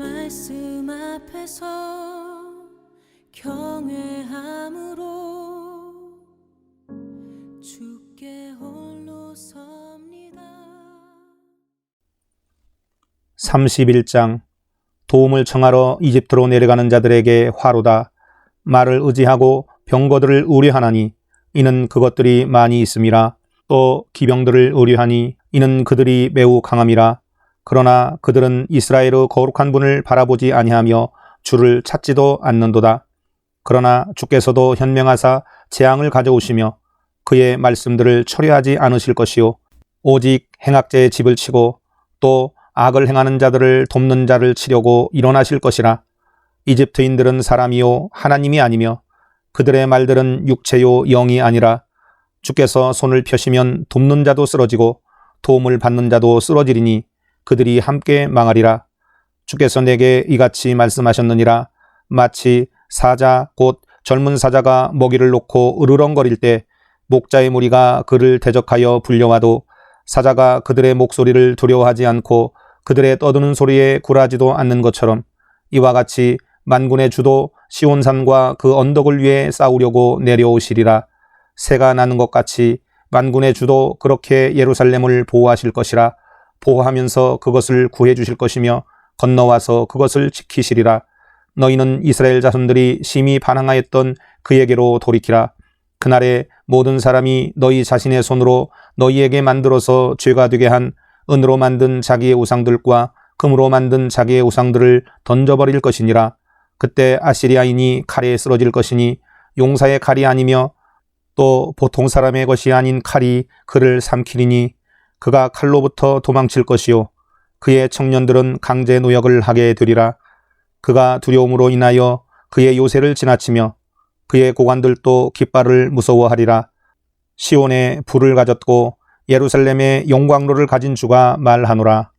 말씀 앞에서 경외함으로 주께 홀로 섭니다. 31장 도움을 청하러 이집트로 내려가는 자들에게 화로다. 말을 의지하고 병거들을 우려하나니 이는 그것들이 많이 있음이라. 또 기병들을 의뢰하니 이는 그들이 매우 강함이라. 그러나 그들은 이스라엘의 거룩한 분을 바라보지 아니하며 주를 찾지도 않는도다. 그러나 주께서도 현명하사 재앙을 가져오시며 그의 말씀들을 철회하지 않으실 것이요 오직 행악자의 집을 치고 또 악을 행하는 자들을 돕는 자를 치려고 일어나실 것이라. 이집트인들은 사람이요 하나님이 아니며 그들의 말들은 육체요 영이 아니라 주께서 손을 펴시면 돕는 자도 쓰러지고 도움을 받는 자도 쓰러지리니 그들이 함께 망하리라. 주께서 내게 이같이 말씀하셨느니라. 마치 사자 곧 젊은 사자가 먹이를 놓고 으르렁거릴 때 목자의 무리가 그를 대적하여 불려와도 사자가 그들의 목소리를 두려워하지 않고 그들의 떠드는 소리에 굴하지도 않는 것처럼 이와 같이 만군의 주도 시온산과 그 언덕을 위해 싸우려고 내려오시리라. 새가 나는 것 같이 만군의 주도 그렇게 예루살렘을 보호하실 것이라. 보호하면서 그것을 구해 주실 것이며 건너와서 그것을 지키시리라. 너희는 이스라엘 자손들이 심히 반항하였던 그에게로 돌이키라. 그날에 모든 사람이 너희 자신의 손으로 너희에게 만들어서 죄가 되게 한 은으로 만든 자기의 우상들과 금으로 만든 자기의 우상들을 던져버릴 것이니라. 그때 아시리아인이 칼에 쓰러질 것이니 용사의 칼이 아니며 또 보통 사람의 것이 아닌 칼이 그를 삼키리니 그가 칼로부터 도망칠 것이요 그의 청년들은 강제 노역을 하게 되리라. 그가 두려움으로 인하여 그의 요새를 지나치며 그의 고관들도 깃발을 무서워하리라. 시온에 불을 가졌고 예루살렘에 영광로를 가진 주가 말하노라.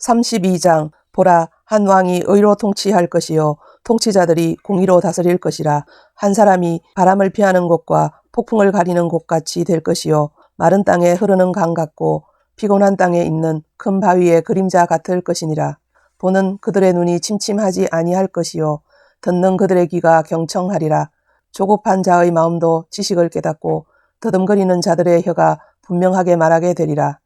32장 보라 한 왕이 의로 통치할 것이요 통치자들이 공의로 다스릴 것이라 한 사람이 바람을 피하는 곳과 폭풍을 가리는 곳 같이 될 것이요. 마른 땅에 흐르는 강 같고 피곤한 땅에 있는 큰 바위의 그림자 같을 것이니라. 보는 그들의 눈이 침침하지 아니할 것이요. 듣는 그들의 귀가 경청하리라. 조급한 자의 마음도 지식을 깨닫고 더듬거리는 자들의 혀가 분명하게 말하게 되리라.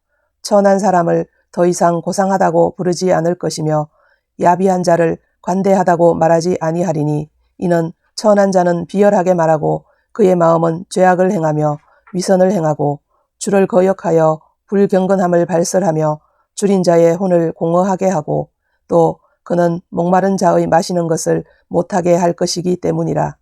천한 사람을 더 이상 고상하다고 부르지 않을 것이며 야비한 자를 관대하다고 말하지 아니하리니 이는 천한 자는 비열하게 말하고 그의 마음은 죄악을 행하며 위선을 행하고 주를 거역하여 불경건함을 발설하며 줄인 자의 혼을 공허하게 하고 또 그는 목마른 자의 마시는 것을 못하게 할 것이기 때문이라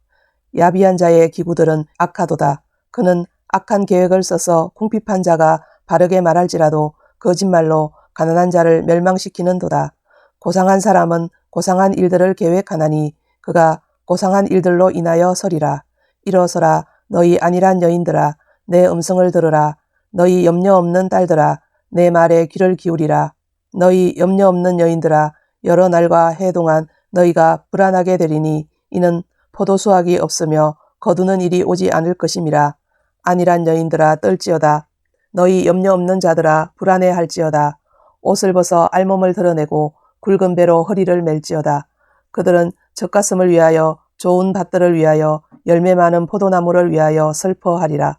야비한 자의 기구들은 악하도다 그는 악한 계획을 써서 궁핍한 자가 바르게 말할지라도 거짓말로 가난한 자를 멸망시키는 도다. 고상한 사람은 고상한 일들을 계획하나니 그가 고상한 일들로 인하여 서리라. 일어서라 너희 안일한 여인들아 내 음성을 들으라. 너희 염려 없는 딸들아 내 말에 귀를 기울이라. 너희 염려 없는 여인들아 여러 날과 해 동안 너희가 불안하게 되리니 이는 포도 수확이 없으며 거두는 일이 오지 않을 것임이라. 안일한 여인들아 떨지어다. 너희 염려 없는 자들아 불안해 할지어다. 옷을 벗어 알몸을 드러내고 굵은 배로 허리를 멜지어다. 그들은 젖가슴을 위하여 좋은 밭들을 위하여 열매 많은 포도나무를 위하여 슬퍼하리라.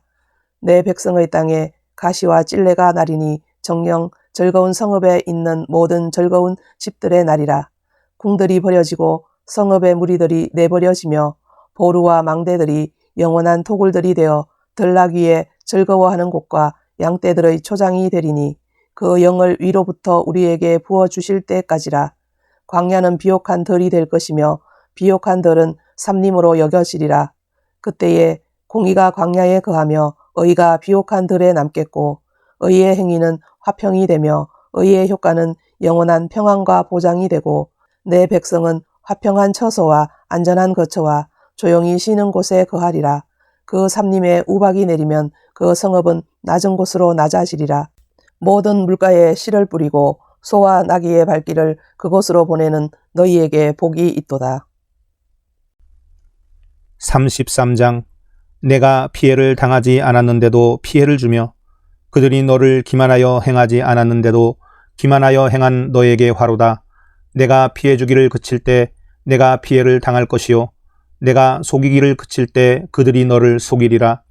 내 백성의 땅에 가시와 찔레가 나리니 정령 즐거운 성읍에 있는 모든 즐거운 집들의 날이라. 궁들이 버려지고 성읍의 무리들이 내버려지며 보루와 망대들이 영원한 토굴들이 되어 들락 위에 즐거워하는 곳과 양떼들의 초장이 되리니 그 영을 위로부터 우리에게 부어 주실 때까지라 광야는 비옥한 덜이 될 것이며 비옥한 덜은 삼림으로 여겨지리라 그때에 공의가 광야에 거하며 의가 비옥한 덜에 남겠고 의의 행위는 화평이 되며 의의 효과는 영원한 평안과 보장이 되고 내 백성은 화평한 처소와 안전한 거처와 조용히 쉬는 곳에 거하리라 그 삼림에 우박이 내리면 그 성읍은 낮은 곳으로 낮아지리라. 모든 물가에 씨를 뿌리고 소와 나귀의 발길을 그곳으로 보내는 너희에게 복이 있도다. 33장 내가 피해를 당하지 않았는데도 피해를 주며 그들이 너를 기만하여 행하지 않았는데도 기만하여 행한 너에게 화로다. 내가 피해 주기를 그칠 때 내가 피해를 당할 것이요. 내가 속이기를 그칠 때 그들이 너를 속이리라.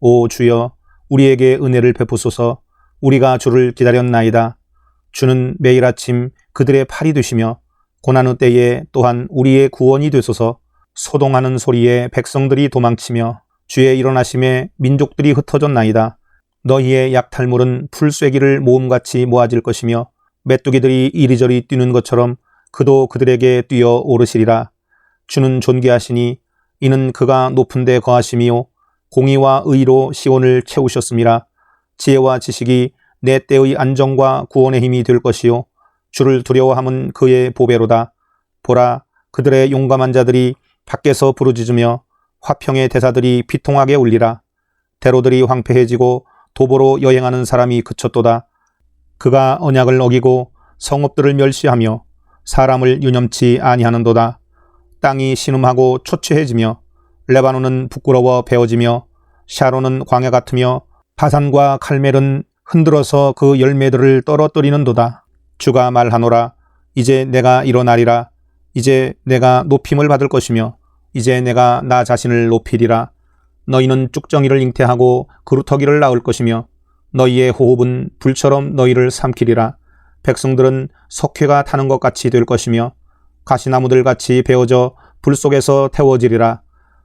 오 주여, 우리에게 은혜를 베푸소서. 우리가 주를 기다렸나이다. 주는 매일 아침 그들의 팔이 되시며 고난의 때에 또한 우리의 구원이 되소서. 소동하는 소리에 백성들이 도망치며 주의 일어나심에 민족들이 흩어졌나이다. 너희의 약탈물은 풀쐐기를 모음같이 모아질 것이며 메뚜기들이 이리저리 뛰는 것처럼 그도 그들에게 뛰어 오르시리라. 주는 존귀하시니 이는 그가 높은 데 거하심이요 공의와 의로 시온을 채우셨음이라. 지혜와 지식이 내 때의 안정과 구원의 힘이 될 것이요 주를 두려워함은 그의 보배로다. 보라 그들의 용감한 자들이 밖에서 부르짖으며 화평의 대사들이 비통하게 울리라. 대로들이 황폐해지고 도보로 여행하는 사람이 그쳤도다. 그가 언약을 어기고 성읍들을 멸시하며 사람을 유념치 아니하는도다. 땅이 신음하고 초췌해지며 레바논은 부끄러워 베어지며 샤론은 광야 같으며 바산과 칼멜은 흔들어서 그 열매들을 떨어뜨리는도다. 주가 말하노라. 이제 내가 일어나리라. 이제 내가 높임을 받을 것이며 이제 내가 나 자신을 높이리라. 너희는 쭉정이를 잉태하고 그루터기를 낳을 것이며 너희의 호흡은 불처럼 너희를 삼키리라. 백성들은 석회가 타는 것 같이 될 것이며 가시나무들 같이 베어져 불 속에서 태워지리라.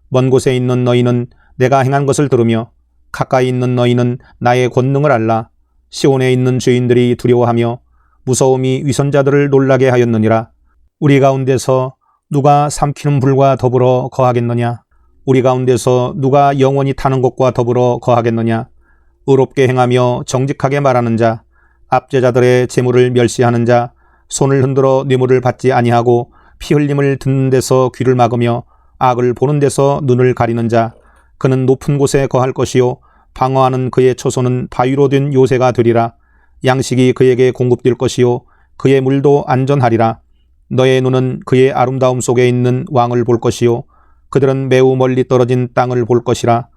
먼 곳에 있는 너희는 내가 행한 것을 들으며 가까이 있는 너희는 나의 권능을 알라. 시온에 있는 주인들이 두려워하며 무서움이 위선자들을 놀라게 하였느니라. 우리 가운데서 누가 삼키는 불과 더불어 거하겠느냐? 우리 가운데서 누가 영원히 타는 것과 더불어 거하겠느냐? 의롭게 행하며 정직하게 말하는 자, 압제자들의 재물을 멸시하는 자, 손을 흔들어 뇌물을 받지 아니하고 피 흘림을 듣는 데서 귀를 막으며 악을 보는 데서 눈을 가리는 자, 그는 높은 곳에 거할 것이요 방어하는 그의 초소는 바위로 된 요새가 되리라. 양식이 그에게 공급될 것이요 그의 물도 안전하리라. 너의 눈은 그의 아름다움 속에 있는 왕을 볼 것이요 그들은 매우 멀리 떨어진 땅을 볼 것이라.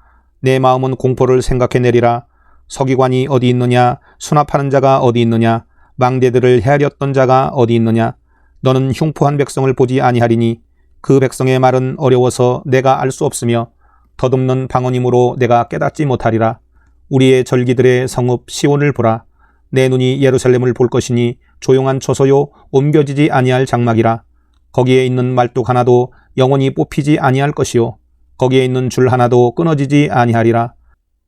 내 마음은 공포를 생각해내리라. 서기관이 어디 있느냐? 수납하는 자가 어디 있느냐? 망대들을 헤아렸던 자가 어디 있느냐? 너는 흉포한 백성을 보지 아니하리니 그 백성의 말은 어려워서 내가 알 수 없으며 더듬는 방언이므로 내가 깨닫지 못하리라. 우리의 절기들의 성읍 시온을 보라. 내 눈이 예루살렘을 볼 것이니 조용한 초소요 옮겨지지 아니할 장막이라. 거기에 있는 말뚝 하나도 영원히 뽑히지 아니할 것이요 거기에 있는 줄 하나도 끊어지지 아니하리라.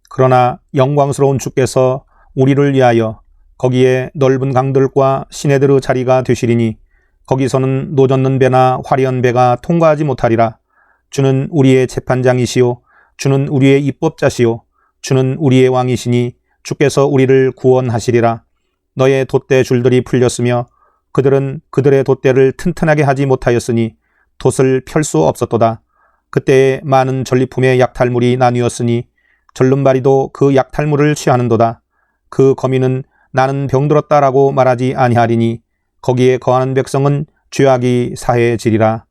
그러나 영광스러운 주께서 우리를 위하여 거기에 넓은 강들과 시내들의 자리가 되시리니 거기서는 노젓는 배나 화려한 배가 통과하지 못하리라. 주는 우리의 재판장이시요 주는 우리의 입법자시요 주는 우리의 왕이시니 주께서 우리를 구원하시리라. 너의 돛대 줄들이 풀렸으며 그들은 그들의 돛대를 튼튼하게 하지 못하였으니 돛을 펼 수 없었도다. 그때에 많은 전리품의 약탈물이 나뉘었으니 절름발이도 그 약탈물을 취하는도다. 그 거미는 나는 병들었다라고 말하지 아니하리니 거기에 거하는 백성은 죄악이 사해지리라.